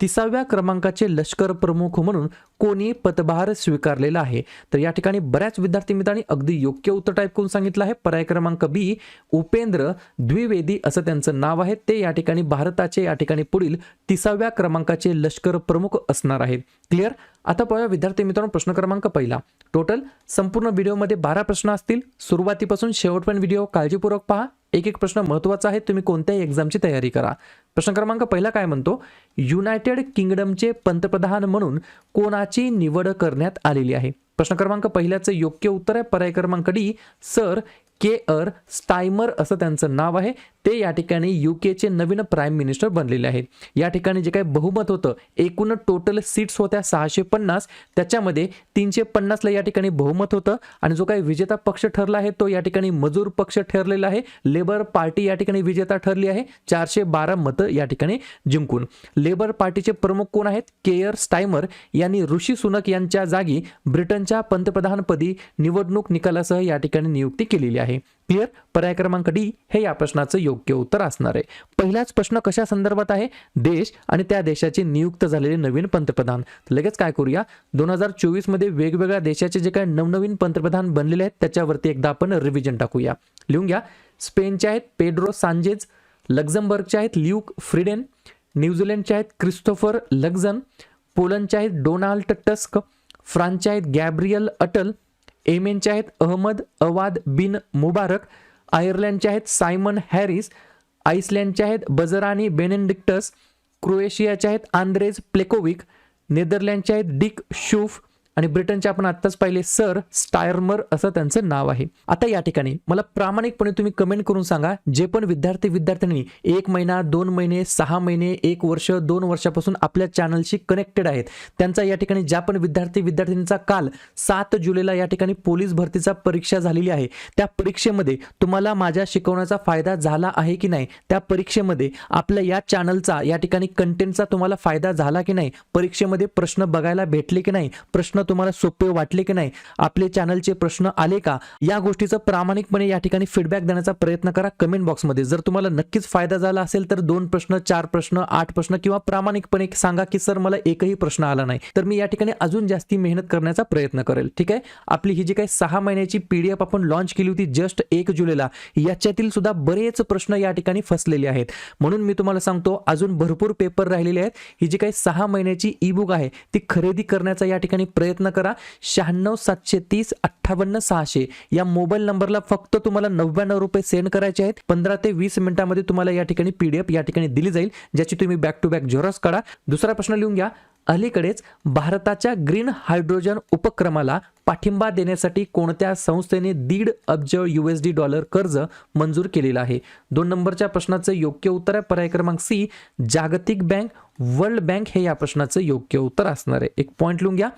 तिसाव्या क्रमांकाचे लष्कर प्रमुख म्हणून कोणी पदभार स्वीकारलेला आहे? तर या ठिकाणी बऱ्याच विद्यार्थी मित्रांनी अगदी योग्य उत्तर टाईप करून सांगितलं आहे. पर्याय क्रमांक बी उपेंद्र द्विवेदी असं त्यांचं नाव आहे. ते या ठिकाणी भारताचे या ठिकाणी पुढील तिसाव्या क्रमांकाचे लष्कर प्रमुख असणार आहेत. क्लिअर आता पाहूया विद्यार्थी मित्रांनो प्रश्न क्रमांक पहिला. टोटल संपूर्ण व्हिडिओमध्ये बारा प्रश्न असतील. सुरुवातीपासून शेवटपर्यंत व्हिडिओ काळजीपूर्वक पहा. एक एक प्रश्न महत्त्वाचा आहे तुम्ही कोणत्याही एक्झामची तयारी करा. प्रश्न क्रमांक पहिला काय म्हणतो? युनायटेड किंगडमचे पंतप्रधान म्हणून कोणाची निवड करण्यात आलेली आहे? प्रश्न क्रमांक पहिल्याचं योग्य उत्तर आहे. पर्याय क्रमांक डी सर के अर स्टायमर असं त्यांचं नाव आहे. ते या ठिकाणी यू केचे नवीन प्राईम मिनिस्टर बनलेले आहेत. या ठिकाणी जे काही बहुमत होतं एकूण टोटल सीट्स होत्या सहाशे पन्नास. त्याच्यामध्ये तीनशे पन्नासला या ठिकाणी बहुमत होतं आणि जो काही विजेता पक्ष ठरला आहे तो या ठिकाणी मजूर पक्ष ठरलेला आहे. लेबर पार्टी या ठिकाणी विजेता ठरली आहे. चारशे बारा मतं या ठिकाणी जिंकून. लेबर पार्टीचे प्रमुख कोण आहेत? केयर स्टायमर यांनी ऋषी सुनक यांच्या जागी ब्रिटनच्या पंतप्रधानपदी निवडणूक निकालासह या ठिकाणी नियुक्ती केलेली आहे. क्लिअर पर्याय क्रमांक डी हे या प्रश्नाचं योग्य उत्तर असणार आहे. पहिलाच प्रश्न कशा संदर्भात आहे? देश आणि त्या देशाचे नियुक्त झालेले नवीन पंतप्रधान. लगेच काय करूया? दोन हजार चोवीसमध्ये वेगवेगळ्या देशाचे जे काय नवनवीन पंतप्रधान बनलेले आहेत त्याच्यावरती एकदा आपण रिव्हिजन टाकूया. लिहून घ्या. स्पेनचे आहेत पेड्रो सांजेज लक्झमबर्गचे आहेत ल्यूक फ्रिडेन न्यूझीलंडचे आहेत क्रिस्टोफर लक्झन पोलंडचे आहेत डोनाल्ड टस्क फ्रान्सचे आहेत गॅब्रियल अटल एमेनचे आहेत अहमद अवाद बिन मुबारक आयर्लंडचे आहेत सायमन हॅरिस आईसलँडचे आहेत बजरानी बेनेडिक्टस क्रोएशियाचे आहेत आंद्रेज प्लेकोविक नेदरलँडचे आहेत डिक शूफ आणि ब्रिटनचे आपण आत्ताच पाहिले सर स्टायरमर असं त्यांचं नाव आहे. आता या ठिकाणी मला प्रामाणिकपणे तुम्ही कमेंट करून सांगा जे पण विद्यार्थी विद्यार्थ्यांनी एक महिना दोन महिने सहा महिने एक वर्ष दोन वर्षापासून आपल्या चॅनलशी कनेक्टेड आहेत. त्यांचा या ठिकाणी ज्या पण विद्यार्थी विद्यार्थ्यांचा काल सात जुलैला या ठिकाणी पोलीस भरतीचा परीक्षा झालेली आहे त्या परीक्षेमध्ये तुम्हाला माझ्या शिकवण्याचा फायदा झाला आहे की नाही? त्या परीक्षेमध्ये आपल्या या चॅनलचा या ठिकाणी कंटेंटचा तुम्हाला फायदा झाला की नाही? परीक्षेमध्ये प्रश्न बघायला भेटले की नाही? प्रश्न तुम्हाला सोपे वाटले की नाही? आपले चॅनलचे प्रश्न आले का? या गोष्टीचं प्रामाणिकपणे या ठिकाणी फीडबॅक देण्याचा प्रयत्न करा कमेंट बॉक्समध्ये जर तुम्हाला नक्कीच फायदा झाला असेल तर दोन प्रश्न चार प्रश्न आठ प्रश्न किंवा प्रामाणिकपणे सांगा की सर मला एकही प्रश्न आला नाही. तर मी या ठिकाणी अजून जास्ती मेहनत करण्याचा प्रयत्न करेल. ठीक आहे? आपली ही जी काही सहा महिन्याची पीडीएफ आपण लॉन्च केली होती जस्ट एक जुलैला याच्यातील सुद्धा बरेच प्रश्न या ठिकाणी फसलेले आहेत. म्हणून मी तुम्हाला सांगतो अजून भरपूर पेपर राहिलेले आहेत. ही जी काही सहा महिन्याची ई बुक आहे ती खरेदी करण्याचा या ठिकाणी प्रयत्न करा. शहाण्णव सातशे तीस अठ्ठावन्न सहाशे. या मोबाईल नंबरला फक्त तुम्हाला नव्याण्णव रुपये सेंड करायचे आहेत. पंधरा ते वीस मिनिटांमध्ये तुम्हाला या ठिकाणी पीडीएफ या ठिकाणी दिली जाईल ज्याची तुम्ही बॅक टू बॅक झेरॉक्स काढा. दुसरा प्रश्न लिहून घ्या. अलीकडेच भारताच्या ग्रीन हायड्रोजन उपक्रमाला पाठिंबा देण्यासाठी कोणत्या संस्थेने दीड अब्ज डी डॉलर कर्ज मंजूर केलेलं आहे? दोन नंबरच्या प्रश्नाचं योग्य उत्तर आहे. पर्याय क्रमांक सी जागतिक बँक वर्ल्ड बँक हे या प्रश्नाचं योग्य उत्तर असणार आहे. एक पॉईंट लिहून घ्या.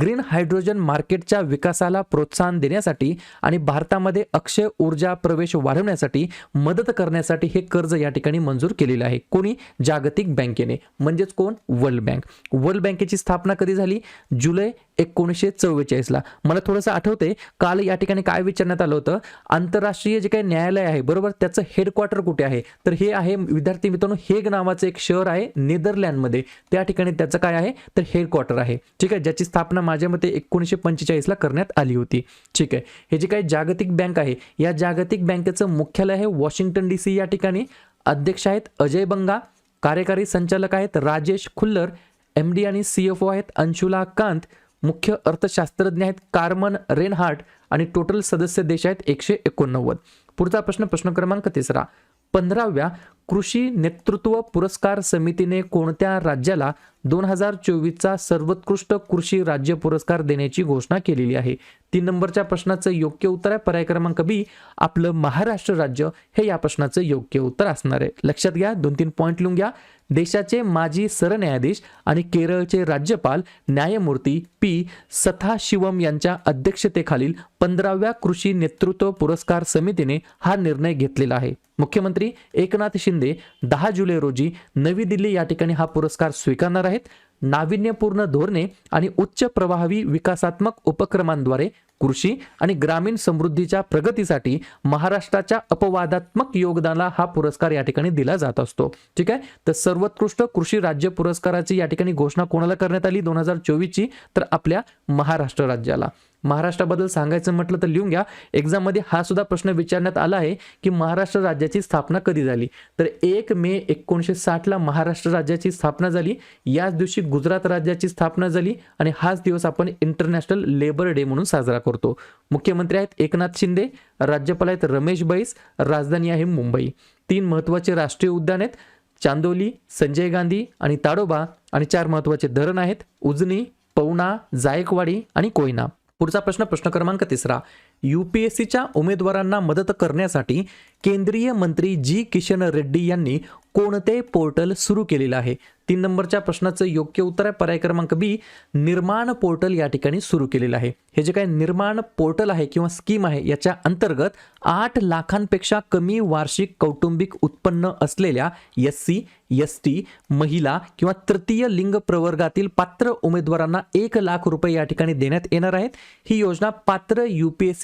ग्रीन हायड्रोजन मार्केटच्या विकासाला प्रोत्साहन देण्यासाठी आणि भारतामध्ये अक्षय ऊर्जा प्रवेश वाढवण्यासाठी मदत करण्यासाठी हे कर्ज या ठिकाणी मंजूर केलेलं आहे. कोणी? जागतिक बँकेने. म्हणजेच कोण? World bank. वर्ल्ड बँकेची स्थापना कधी झाली? जुलै एकोणीसशे चव्वेचाळीसला मला थोडंसं आठवते काल या ठिकाणी काय विचारण्यात आलं होतं? आंतरराष्ट्रीय जे काही न्यायालय आहे बरोबर? त्याचं हेडक्वार्टर कुठे आहे? तर हे आहे विद्यार्थी मित्रांनो हेग नावाचं एक शहर आहे नेदर नेदरलँडमध्ये त्या ठिकाणी त्याचं काय आहे? तर हेडक्वार्टर आहे. ठीक आहे? ज्याची स्थापना माझ्या मते एकोणीसशे पंचेचाळीसला करण्यात आली होती. ठीक आहे? हे जे काही जागतिक बँक आहे या जागतिक बँकेचं मुख्यालय आहे वॉशिंग्टन डी सी या ठिकाणी. अध्यक्ष आहेत अजय बंगा कार्यकारी संचालक आहेत राजेश खुल्लर एम डी आणि सी एफ ओ आहेत अंशुला कांत मुख्य अर्थशास्त्रज्ञ आहेत कार्मन रेनहार्ट आणि टोटल सदस्य देश आहेत एकशे एकोणनव्वद. पुढचा प्रश्न प्रश्न क्रमांक तिसरा. पंधराव्या कृषी नेतृत्व पुरस्कार समितीने कोणत्या राज्याला दोन हजार चोवीसचा सर्वोत्कृष्ट कृषी राज्य पुरस्कार देण्याची घोषणा केलेली आहे? तीन नंबरच्या प्रश्नाचं योग्य उत्तर आहे. पर्याय क्रमांक बी आपलं महाराष्ट्र राज्य हे या प्रश्नाचं योग्य उत्तर असणार आहे. लक्षात घ्या दोन तीन पॉईंट लिहून घ्या. देशाचे माजी सरन्यायाधीश आणि केरळचे राज्यपाल न्यायमूर्ती पी सथा शिवम यांच्या अध्यक्षतेखालील पंधराव्या कृषी नेतृत्व पुरस्कार समितीने हा निर्णय घेतलेला आहे. मुख्यमंत्री एकनाथ शिंदे दहा जुलै रोजी नवी दिल्ली या ठिकाणी हा पुरस्कार स्वीकारणार आहेत. नाविन्यपूर्ण धोरणे आणि उच्च प्रभावी विकासात्मक उपक्रमांद्वारे कृषी आणि ग्रामीण समृद्धीच्या प्रगतीसाठी महाराष्ट्राच्या अपवादात्मक योगदानाला हा पुरस्कार या ठिकाणी दिला जात असतो. ठीक आहे? तर सर्वोत्कृष्ट कृषी राज्य पुरस्काराची या ठिकाणी घोषणा कोणाला करण्यात आली? दोन हजार चोवीसची. तर आपल्या महाराष्ट्र राज्याला. महाराष्ट्राबद्दल सांगायचं म्हटलं तर लिहून घ्या. एक्झाममध्ये हा सुद्धा प्रश्न विचारण्यात आला आहे की महाराष्ट्र राज्याची स्थापना कधी झाली? तर एक मे एकोणीसशे साठला महाराष्ट्र राज्याची स्थापना झाली. याच दिवशी गुजरात राज्याची स्थापना झाली आणि हाच दिवस आपण इंटरनॅशनल लेबर डे म्हणून साजरा करतो. मुख्यमंत्री आहेत एकनाथ शिंदे राज्यपाल आहेत रमेश बैस राजधानी आहे मुंबई. तीन महत्त्वाचे राष्ट्रीय उद्यान आहेत. चांदोली संजय गांधी आणि ताडोबा आणि चार महत्त्वाचे धरण आहेत. उजनी पवना जायकवाडी आणि कोयना. पुढचा प्रश्न प्रश्न क्रमांक तिसरा. यूपीएससीच्या उमेदवारांना मदत करण्यासाठी केंद्रीय मंत्री जी. किशन रेड्डी यांनी कोणते पोर्टल सुरू केलेलं आहे? तीन नंबरच्या प्रश्नाचं योग्य उत्तर आहे. पर्याय क्रमांक बी निर्माण पोर्टल या ठिकाणी सुरू केलेलं आहे. हे जे काय निर्माण पोर्टल आहे किंवा स्कीम आहे याच्या अंतर्गत आठ लाखांपेक्षा कमी वार्षिक कौटुंबिक उत्पन्न असलेल्या एस सी एस टी महिला किंवा तृतीय लिंग प्रवर्गातील पात्र उमेदवारांना एक लाख रुपये या ठिकाणी देण्यात येणार आहेत. ही योजना पात्र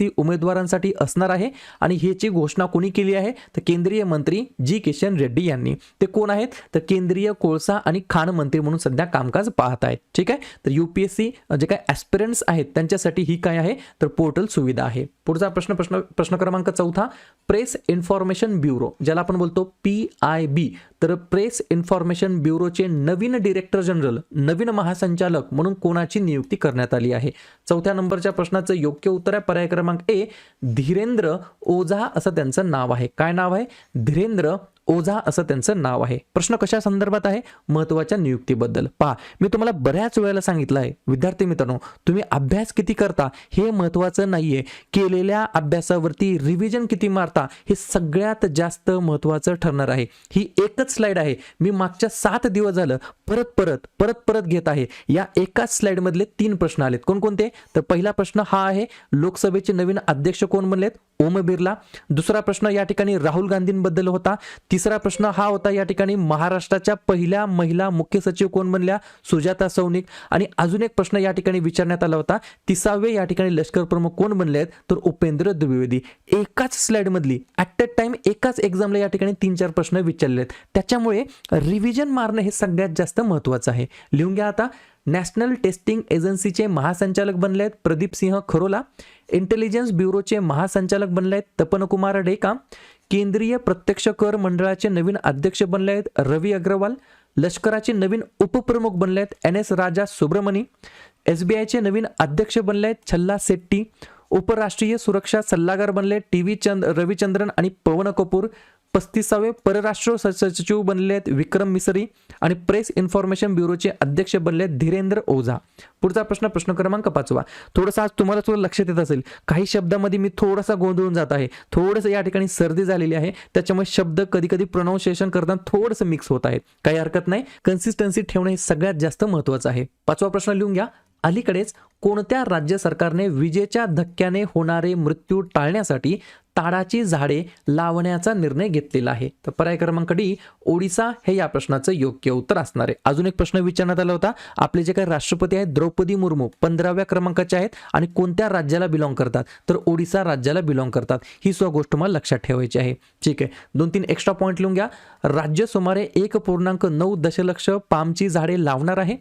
युपीएससी उमेदवारांसाठी असणार आहे आणि ह्याची घोषणा कोणी केली आहे? तर केंद्रीय मंत्री जी किशन रेड्डी यांनी. ते कोण आहेत? तर केंद्रीय कोळसा आणि खाण मंत्री म्हणून सध्या कामकाज पाहत आहेत. ठीक आहे? तर युपीएससी जे काय ॲस्पिरंट्स आहेत त्यांच्यासाठी ही काय आहे? तर पोर्टल सुविधा आहे. पुढचा प्रश्न प्रश्न प्रश्न क्रमांक चौथा. प्रेस इन्फॉर्मेशन ब्युरो ज्याला आपण बोलतो पी आय बी तर प्रेस इन्फॉर्मेशन ब्युरोचे नवीन डिरेक्टर जनरल नवीन महासंचालक म्हणून कोणाची नियुक्ती करण्यात आली आहे? चौथ्या नंबरच्या प्रश्नाचं योग्य उत्तर आहे पर्याय क्रमांक ए धीरेंद्र ओझा असं त्यांचं नाव आहे. काय नाव आहे? धीरेंद्र ओझा असं त्यांचं नाव आहे. प्रश्न कशा संदर्भात आहे? महत्त्वाच्या नियुक्तीबद्दल. पहा मी तुम्हाला बऱ्याच वेळेला सांगितलं आहे. विद्यार्थी मित्रांनो तुम्ही अभ्यास किती करता हे महत्वाचं नाहीये. केलेल्या अभ्यासावरती रिव्हिजन किती मारता हे सगळ्यात जास्त महत्वाचं ठरणार आहे. ही एकच स्लाइड आहे. मी मागच्या सात दिवस झालं परत परत परत परत घेत आहे. या एकाच स्लाइडमधले तीन प्रश्न आलेत. कोणकोणते? तर पहिला प्रश्न हा आहे लोकसभेचे नवीन अध्यक्ष कोण बनलेत? ओम बिर्ला. दुसरा प्रश्न या ठिकाणी राहुल गांधींबद्दल होता. तिसरा प्रश्न हा होता या ठिकाणी महाराष्ट्राच्या पहिल्या महिला मुख्य सचिव कोण बनल्या? सुजाता सौनिक. आणि अजून एक प्रश्न या ठिकाणी विचारण्यात आला होता तिसावे या ठिकाणी लष्कर प्रमुख कोण बनले आहेत? तर उपेंद्र द्विवेदी. एकाच स्लाइडमधली ॲट अ टाइम एकाच एक्झामला या ठिकाणी तीन चार प्रश्न विचारले आहेत. त्याच्यामुळे रिव्हिजन मारणं हे सगळ्यात जास्त महत्त्वाचं आहे. लिहून घ्या आता. नॅशनल टेस्टिंग एजन्सीचे महासंचालक बनले आहेत प्रदीप सिंह खरोला. इंटेलिजन्स ब्युरोचे महासंचालक बनले आहेत तपनकुमार डेका केंद्रीय प्रत्यक्ष कर मंडळाचे नवीन अध्यक्ष बनले आहेत रवी अग्रवाल लष्कराचे नवीन उपप्रमुख बनले आहेत N S Raja Subramani S B आयचे नवीन अध्यक्ष बनले आहेत छल्ला सेट्टी उपराष्ट्रीय सुरक्षा सल्लागार बनले टी व्ही चंद रविचंद्रन आणि पवन कपूर पस्तीसावे परराष्ट्र स- सचिव बनले आहेत विक्रम मिसरी आणि प्रेस इन्फॉर्मेशन ब्युरोचे अध्यक्ष बनले आहेत धीरेंद्र ओझा. पुढचा प्रश्न प्रश्न क्रमांक पाचवा. थोडंसं आज तुम्हाला थोडं लक्षात येत असेल. काही शब्दामध्ये मी थोडासा गोंधळून जात आहे. थोडंसं या ठिकाणी सर्दी झालेली आहे. त्याच्यामुळे शब्द कधी कधी प्रोनाऊन्सिएशन करताना थोडंसं मिक्स होत आहेत. काही हरकत नाही. कन्सिस्टन्सी ठेवणे हे सगळ्यात जास्त महत्वाचं आहे. पाचवा प्रश्न लिहून घ्या. अलीकडेच कोणत्या राज्य सरकारने विजेच्या धक्क्याने होणारे मृत्यू टाळण्यासाठी ताडाची झाडे लावण्याचा निर्णय घेतलेला आहे. तर पर्याय क्रमांक डी ओडिसा हे या प्रश्नाचं योग्य उत्तर असणार आहे. अजून एक प्रश्न विचारण्यात आला होता. आपले जे काही राष्ट्रपती आहेत द्रौपदी मुर्मू पंधराव्या क्रमांकाचे आहेत आणि कोणत्या राज्याला बिलॉंग करतात? तर ओडिसा राज्याला बिलॉंग करतात. ही सुद्धा गोष्ट मला लक्षात ठेवायची आहे. ठीक आहे. दोन तीन एक्स्ट्रा पॉईंट लिहून घ्या. राज्य सुमारे एक पूर्णांक नऊ दशलक्ष पामची झाडे लावणार आहे.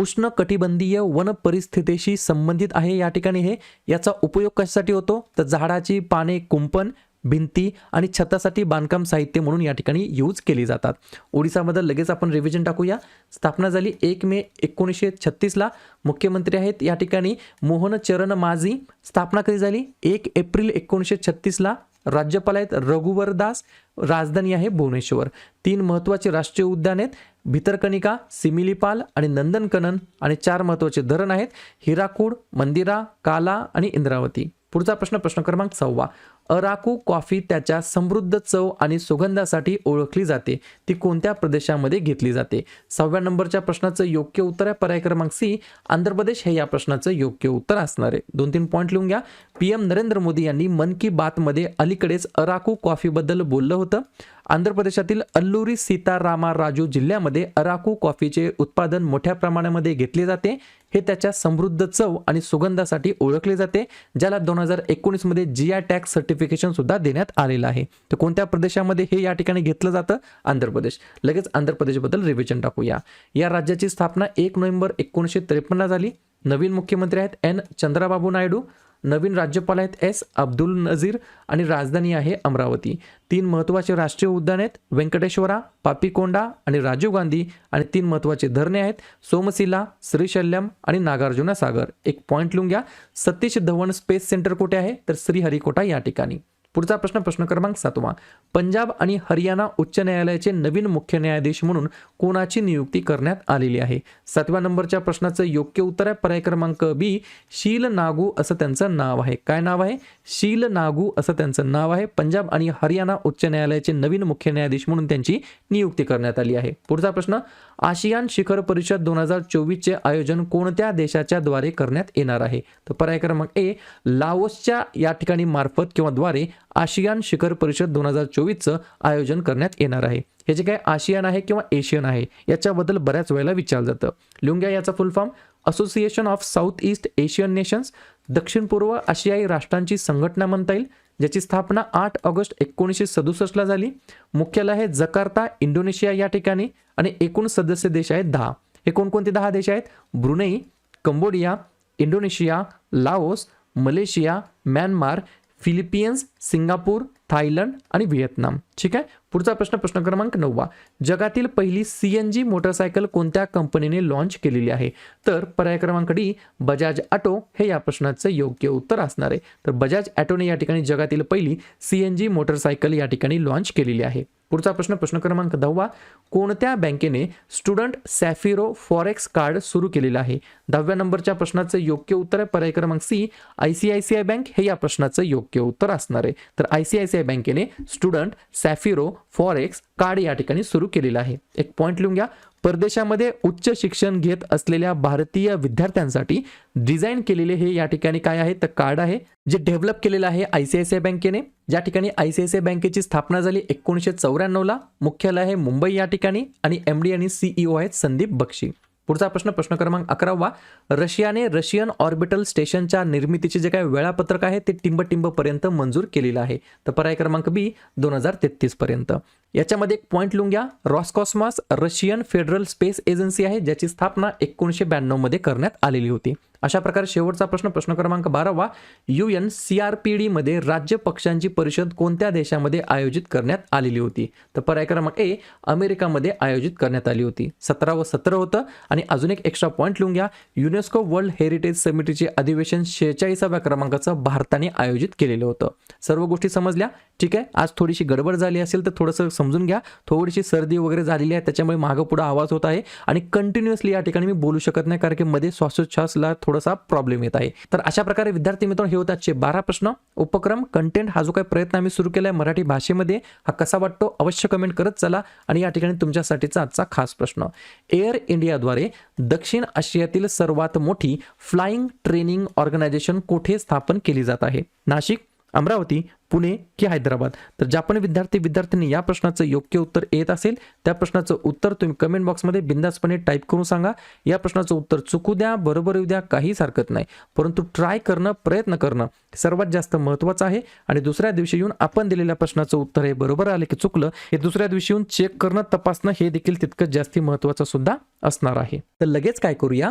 उष्ण कटिबंधीय वन परिस्थितीशी संबंधित आहे या ठिकाणी हे. याचा उपयोग कशासाठी होतो? तर झाडाची पाने कुंपण भिंती आणि छतासाठी बांधकाम साहित्य म्हणून या ठिकाणी यूज केली जातात. ओडिसामध्ये लगेच आपण रिव्हिजन टाकूया. स्थापना झाली एक मे एकोणीसशे छत्तीसला मुख्यमंत्री आहेत या ठिकाणी मोहन चरण माझी. स्थापना कधी झाली? एक एप्रिल एकोणीसशे छत्तीसला राज्यपाल आहेत रघुवर दास. राजधानी आहे भुवनेश्वर. तीन महत्त्वाचे राष्ट्रीय उद्यान आहेत. भितरकनिका सिमिलीपाल आणि नंदनकनन आणि चार महत्त्वाचे धरण आहेत. हिराकूड मंदिरा काला आणि इंद्रावती. पुढचा प्रश्न प्रश्न क्रमांक सहावा. अराकू कॉफी त्याच्या समृद्ध चव आणि सुगंधासाठी ओळखली जाते. ती कोणत्या प्रदेशामध्ये घेतली जाते? सहाव्या नंबरच्या प्रश्नाचं योग्य उत्तर आहे. पर्याय क्रमांक सी. आंध्र प्रदेश हे या प्रश्नाचं योग्य उत्तर असणार आहे. दोन तीन पॉईंट लिहून घ्या. पी एम नरेंद्र मोदी यांनी मन की बातमध्ये अलीकडेच अराकू कॉफीबद्दल बोललं होतं. आंध्र प्रदेशातील अल्लुरी सीतारामा राजू जिल्ह्यामध्ये अराकू कॉफीचे उत्पादन मोठ्या प्रमाणामध्ये घेतले जाते. हे त्याच्या समृद्ध चव आणि सुगंधासाठी ओळखले जाते ज्याला दोन हजार एकोणीसमध्ये जी आय टॅक्स सर्टिफिकेशन सुद्धा देण्यात आलेलं आहे. तर कोणत्या प्रदेशामध्ये हे या ठिकाणी घेतलं जातं? आंध्र प्रदेश. लगेच आंध्र प्रदेशबद्दल रिव्हिजन टाकूया. या राज्याची स्थापना एक नोव्हेंबर एकोणीसशे त्रेपन्न झाली. नवीन मुख्यमंत्री आहेत एन. चंद्राबाबू नायडू. नवीन राज्यपाल आहेत एस अब्दुल नझीर आणि राजधानी आहे अमरावती. तीन महत्त्वाचे राष्ट्रीय उद्यान आहेत व्यंकटेश्वरा पापिकोंडा आणि राजीव गांधी आणि तीन महत्त्वाचे धरणे आहेत सोमशिला श्रीशल्यम आणि नागार्जुना सागर. एक पॉईंट लिहून घ्या. सतीश धवन स्पेस सेंटर कुठे आहे? तर श्रीहरिकोटा या ठिकाणी. पुढचा प्रश्न प्रश्न क्रमांक सातवा. पंजाब आणि हरियाणा उच्च न्यायालयाचे नवीन मुख्य न्यायाधीश म्हणून कोणाची नियुक्ती करण्यात आलेली आहे? सातव्या नंबरच्या प्रश्नाचं योग्य उत्तर आहे. पर्याय क्रमांक बी शील नागू असं त्यांचं नाव आहे. काय नाव आहे? शील नागू असं त्यांचं नाव आहे. पंजाब आणि हरियाणा उच्च न्यायालयाचे नवीन मुख्य न्यायाधीश म्हणून त्यांची नियुक्ती करण्यात आली आहे. पुढचा प्रश्न आशियान शिखर परिषद दोन हजार चोवीसचे आयोजन कोणत्या देशाच्या द्वारे करण्यात येणार आहे? तर पर्याय क्रमांक ए लाओसच्या या ठिकाणी मार्फत किंवा द्वारे आशियान शिखर परिषद दोन हजार चोवीसचं आयोजन करण्यात येणार आहे. हे जे काय आशियान आहे किंवा एशियन आहे याच्याबद्दल बऱ्याच वेळेला विचारलं जातं. लुंग्या याचा full form association of South East Asian nations दक्षिण पूर्व आशियाई राष्ट्रांची संघटना म्हणता येईल ज्याची स्थापना आठ ऑगस्ट एकोणीसशे सदुसष्टला झाली. मुख्यालय आहे जकार्ता इंडोनेशिया या ठिकाणी. आणि एकूण सदस्य देश आहेत दहा. हे कोणकोणते दहा देश आहेत? Brunei Cambodia Indonesia Laos Malaysia Myanmar Philippines Singapore Thailand आणि व्हिएतनाम. ठीक आहे? पुढचा प्रश्न प्रश्न क्रमांक नववा. जगातील पहिली सी एन जी मोटरसायकल कोणत्या कंपनीने लॉन्च केलेली आहे? तर पर्याय क्रमांक डी बजाज ऑटो हे या प्रश्नाचं योग्य उत्तर असणार आहे. तर बजाज ऑटोने या ठिकाणी जगातील पहिली सी एन जी मोटरसायकल या ठिकाणी लॉन्च केलेली आहे. पुढचा प्रश्न प्रश्न क्रमांक दहावा. कोणत्या बँकेने स्टुडंट सॅफिरो फॉरेक्स कार्ड सुरू केलेलं आहे? दहाव्या नंबरच्या प्रश्नाचं योग्य उत्तर आहे. पर्याय क्रमांक C I C I C I bank हे या प्रश्नाचं योग्य उत्तर असणार आहे. तर I C I C I बँकेने स्टुडंट सॅ सॅफिरो फॉरेक्स कार्ड या ठिकाणी सुरू केलेलं आहे. एक पॉईंट लिहून घ्या. परदेशामध्ये उच्च शिक्षण घेत असलेल्या भारतीय विद्यार्थ्यांसाठी डिझाईन केलेले हे या ठिकाणी काय आहे? तर कार्ड आहे. जे डेव्हलप केलेलं आहे I C I C I बँकेने. ज्या ठिकाणी I C I C I बँकेची स्थापना झाली एकोणीसशे चौऱ्याण्णवला. मुख्यालय आहे मुंबई या ठिकाणी आणि एम डी आणि सीईओ आहेत संदीप बक्षी. पुढचा प्रश्न प्रश्न क्रमांक अकरावा रशियाने रशियन ऑर्बिटल स्टेशनच्या निर्मितीचे जे काही वेळापत्रक आहे ते टिंब मंजूर केलेलं आहे. तर पर्याय क्रमांक बी दोन हजार तेहतीसपर्यंत याच्यामध्ये एक पॉईंट लिहून घ्या. Roscosmos Russian federal space agency आहे ज्याची स्थापना एकोणीसशे ब्याण्णवमध्ये करण्यात आलेली होती. अशा प्रकारे शेवटचा प्रश्न प्रश्न क्रमांक बारावा. U N C R P डीमध्ये राज्य पक्षांची परिषद कोणत्या देशामध्ये आयोजित करण्यात आलेली होती? तर पर्याय क्रमांक ए अमेरिकामध्ये आयोजित करण्यात आली होती. सतरा व सतरा होतं आणि अजून एक एक्स्ट्रा पॉईंट लिहून घ्या. युनेस्को वर्ल्ड हेरिटेज समितीचे अधिवेशन शेहेचाळीसाव्या क्रमांकाचं भारताने आयोजित केलेलं होतं. सर्व गोष्टी समजल्या? ठीक आहे. आज थोडीशी गडबड झाली असेल तर थोडंसं समजून घ्या. थोडीशी सर्दी वगैरे झालेली आहे त्याच्यामुळे मागं पुढं आवाज होत आहे. आणि कंटिन्युअसली या ठिकाणी मी बोलू शकत नाही कारण की मध्ये श्वासोच्छ्वासला थोडासा प्रॉब्लेम येत आहे. तर अशा प्रकारे विद्यार्थी मित्रांनो हे होते आजचे बारा प्रश्न. उपक्रम कंटेंट हा जो काही प्रयत्न आम्ही सुरू केला आहे मराठी भाषेमध्ये हा कसा वाटतो अवश्य कमेंट करत चला आणि या ठिकाणी तुमच्यासाठीचा आजचा खास प्रश्न. एअर इंडियाद्वारे दक्षिण आशियातील सर्वात मोठी फ्लाइंग ट्रेनिंग ऑर्गनायझेशन कुठे स्थापन केली जात आहे? नाशिक अमरावती पुणे की हैदराबाद? तर ज्या पण विद्यार्थी विद्यार्थ्यांनी या प्रश्नाचं योग्य उत्तर येत असेल त्या प्रश्नाचं उत्तर तुम्ही कमेंट बॉक्समध्ये बिंदासपणे टाईप करून सांगा. या प्रश्नाचं उत्तर चुकू द्या बरोबर येऊ द्या काहीच हरकत नाही. परंतु ट्राय करणं प्रयत्न करणं सर्वात जास्त महत्त्वाचं आहे. आणि दुसऱ्या दिवशी येऊन आपण दिलेल्या प्रश्नाचं उत्तर हे बरोबर आलं की चुकलं हे दुसऱ्या दिवशी येऊन चेक करणं तपासणं हे देखील तितकंच जास्ती महत्त्वाचं सुद्धा असणार आहे. तर लगेच काय करूया?